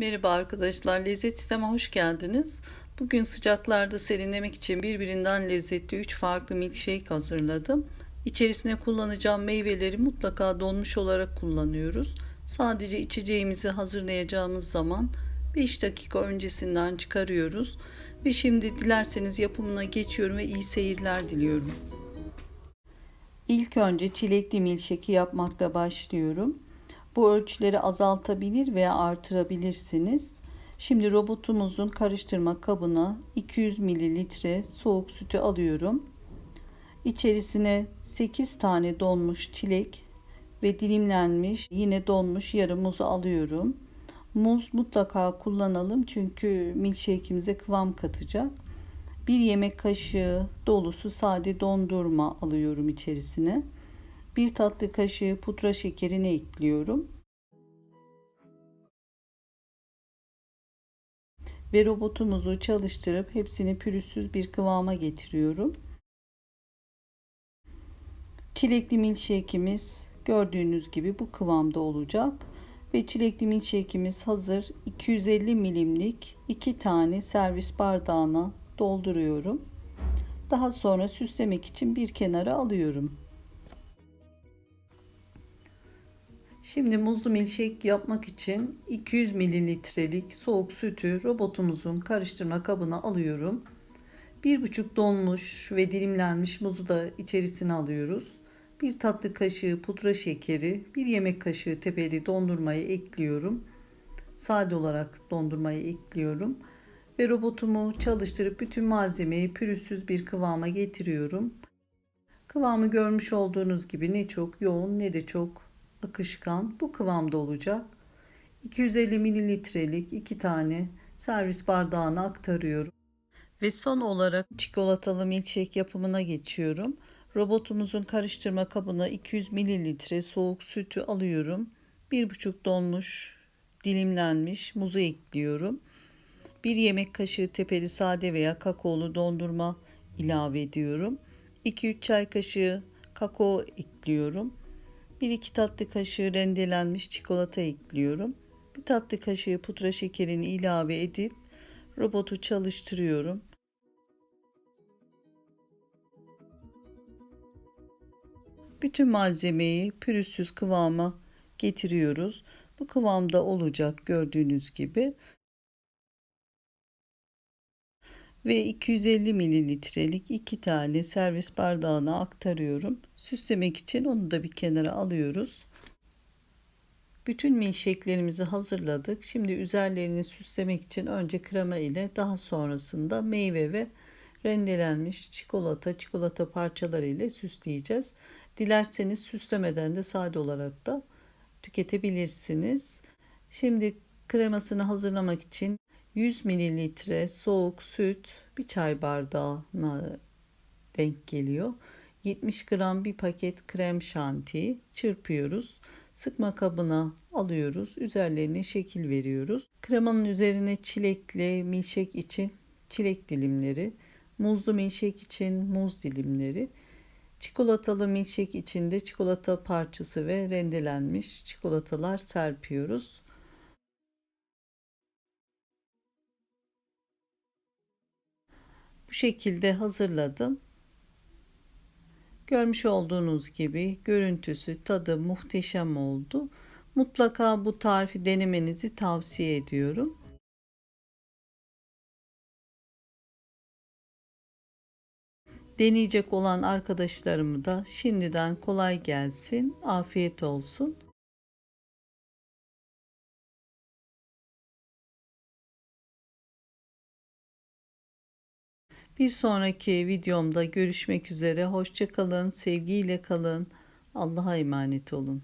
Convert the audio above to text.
Merhaba arkadaşlar, lezzet sisteme hoş geldiniz. Bugün sıcaklarda serinlemek için birbirinden lezzetli 3 farklı milkshake hazırladım. İçerisine kullanacağım meyveleri mutlaka donmuş olarak kullanıyoruz. Sadece içeceğimizi hazırlayacağımız zaman 5 dakika öncesinden çıkarıyoruz. Ve şimdi dilerseniz yapımına geçiyorum ve iyi seyirler diliyorum. İlk önce çilekli milkshake'i yapmakla başlıyorum. Bu ölçüleri azaltabilir veya artırabilirsiniz. Şimdi robotumuzun karıştırma kabına 200 mililitre soğuk sütü alıyorum. İçerisine 8 tane donmuş çilek ve dilimlenmiş yine donmuş yarım muzu alıyorum. Muz mutlaka kullanalım çünkü milkshake'imize kıvam katacak. Bir yemek kaşığı dolusu sade dondurma alıyorum içerisine. Bir tatlı kaşığı pudra şekerini ekliyorum. Ve robotumuzu çalıştırıp hepsini pürüzsüz bir kıvama getiriyorum. Çilekli milkshake'imiz gördüğünüz gibi bu kıvamda olacak. Ve çilekli milkshake'imiz hazır. 250 milimlik 2 tane servis bardağına dolduruyorum. Daha sonra süslemek için bir kenara alıyorum. Şimdi muzlu milkshake yapmak için 200 mililitrelik soğuk sütü robotumuzun karıştırma kabına alıyorum. 1,5 donmuş ve dilimlenmiş muzu da içerisine alıyoruz. Bir tatlı kaşığı pudra şekeri, bir yemek kaşığı tepeli dondurmayı ekliyorum. Sade olarak dondurmayı ekliyorum. Ve robotumu çalıştırıp bütün malzemeyi pürüzsüz bir kıvama getiriyorum. Kıvamı görmüş olduğunuz gibi ne çok yoğun ne de çok akışkan bu kıvamda olacak. 250 mililitrelik iki tane servis bardağına aktarıyorum. Ve son olarak çikolatalı milkshake yapımına geçiyorum. Robotumuzun karıştırma kabına 200 mililitre soğuk sütü alıyorum. 1,5 donmuş dilimlenmiş muzu ekliyorum. 1 yemek kaşığı tepeli sade veya kakaolu dondurma ilave ediyorum. 2-3 çay kaşığı kakao ekliyorum. 1-2 tatlı kaşığı rendelenmiş çikolata ekliyorum. Bir tatlı kaşığı pudra şekerini ilave edip robotu çalıştırıyorum. Bütün malzemeyi pürüzsüz kıvama getiriyoruz. Bu kıvamda olacak gördüğünüz gibi. Ve 250 mililitrelik iki tane servis bardağına aktarıyorum. Süslemek için onu da bir kenara alıyoruz. Bütün milkshake'lerimizi hazırladık. Şimdi üzerlerini süslemek için önce krema ile daha sonrasında meyve ve rendelenmiş çikolata, çikolata parçaları ile süsleyeceğiz. Dilerseniz süslemeden de sade olarak da tüketebilirsiniz. Şimdi kremasını hazırlamak için 100 mililitre soğuk süt bir çay bardağına denk geliyor. 70 gram bir paket krem şanti çırpıyoruz. Sıkma kabına alıyoruz. Üzerlerine şekil veriyoruz. Kremanın üzerine çilekli milkshake için çilek dilimleri, muzlu milkshake için muz dilimleri, çikolatalı milkshake için de çikolata parçası ve rendelenmiş çikolatalar serpiyoruz. Bu şekilde hazırladım. Görmüş olduğunuz gibi görüntüsü, tadı muhteşem oldu. Mutlaka bu tarifi denemenizi tavsiye ediyorum. Deneyecek olan arkadaşlarımı da şimdiden kolay gelsin, afiyet olsun. Bir sonraki videomda görüşmek üzere. Hoşçakalın, sevgiyle kalın. Allah'a emanet olun.